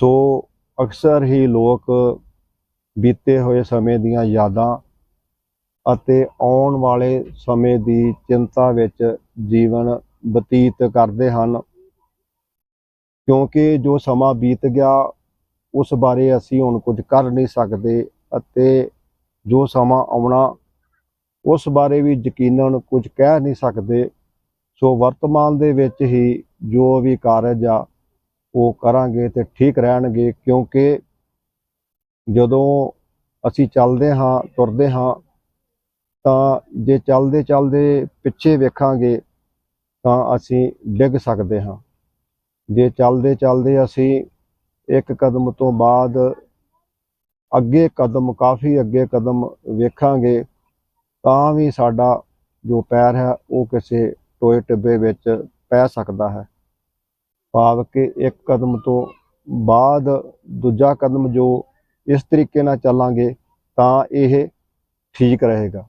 ਸੋ ਅਕਸਰ ਹੀ ਲੋਕ ਬੀਤੇ ਹੋਏ ਸਮੇਂ ਦੀਆਂ ਯਾਦਾਂ ਅਤੇ ਆਉਣ ਵਾਲੇ ਸਮੇਂ ਦੀ ਚਿੰਤਾ ਵਿੱਚ ਜੀਵਨ ਬਤੀਤ ਕਰਦੇ ਹਨ। ਕਿਉਂਕਿ ਜੋ ਸਮਾਂ ਬੀਤ ਗਿਆ, ਉਸ ਬਾਰੇ ਅਸੀਂ ਹੁਣ ਕੁਝ ਕਰ ਨਹੀਂ ਸਕਦੇ ਅਤੇ ਜੋ ਸਮਾਂ ਆਉਣਾ, ਉਸ ਬਾਰੇ ਵੀ ਯਕੀਨਨ ਕੁਝ ਕਹਿ ਨਹੀਂ ਸਕਦੇ। ਸੋ ਵਰਤਮਾਨ ਦੇ ਵਿੱਚ ਹੀ ਜੋ ਵੀ ਕਾਰਜ ਆ ਉਹ ਕਰਾਂਗੇ ਤੇ ਠੀਕ ਰਹਿਣਗੇ, ਕਿਉਂਕਿ ਜਦੋਂ ਅਸੀਂ ਚੱਲਦੇ ਹਾਂ, ਤੁਰਦੇ ਹਾਂ, ਤਾਂ ਜੇ ਚੱਲਦੇ ਚੱਲਦੇ ਪਿੱਛੇ ਵੇਖਾਂਗੇ, ਤਾਂ ਅਸੀਂ ਡਿੱਗ ਸਕਦੇ ਹਾਂ। ਜੇ ਚੱਲਦੇ ਚੱਲਦੇ ਅਸੀਂ ਇੱਕ ਕਦਮ ਤੋਂ ਬਾਅਦ ਅੱਗੇ ਕਦਮ, ਕਾਫੀ ਅੱਗੇ ਕਦਮ ਵੇਖਾਂਗੇ, ਤਾਂ ਵੀ ਸਾਡਾ ਜੋ ਪੈਰ ਹੈ, ਉਹ ਕਿਸੇ ਟੋਏ ਟਿੱਬੇ ਵਿੱਚ ਪੈ ਸਕਦਾ ਹੈ। ਭਾਵ ਕਿ ਇੱਕ ਕਦਮ ਤੋਂ ਬਾਅਦ ਦੂਜਾ ਕਦਮ ਜੋ ਇਸ ਤਰੀਕੇ ਨਾਲ ਚੱਲਾਂਗੇ ਤਾਂ ਇਹ ਠੀਕ ਰਹੇਗਾ।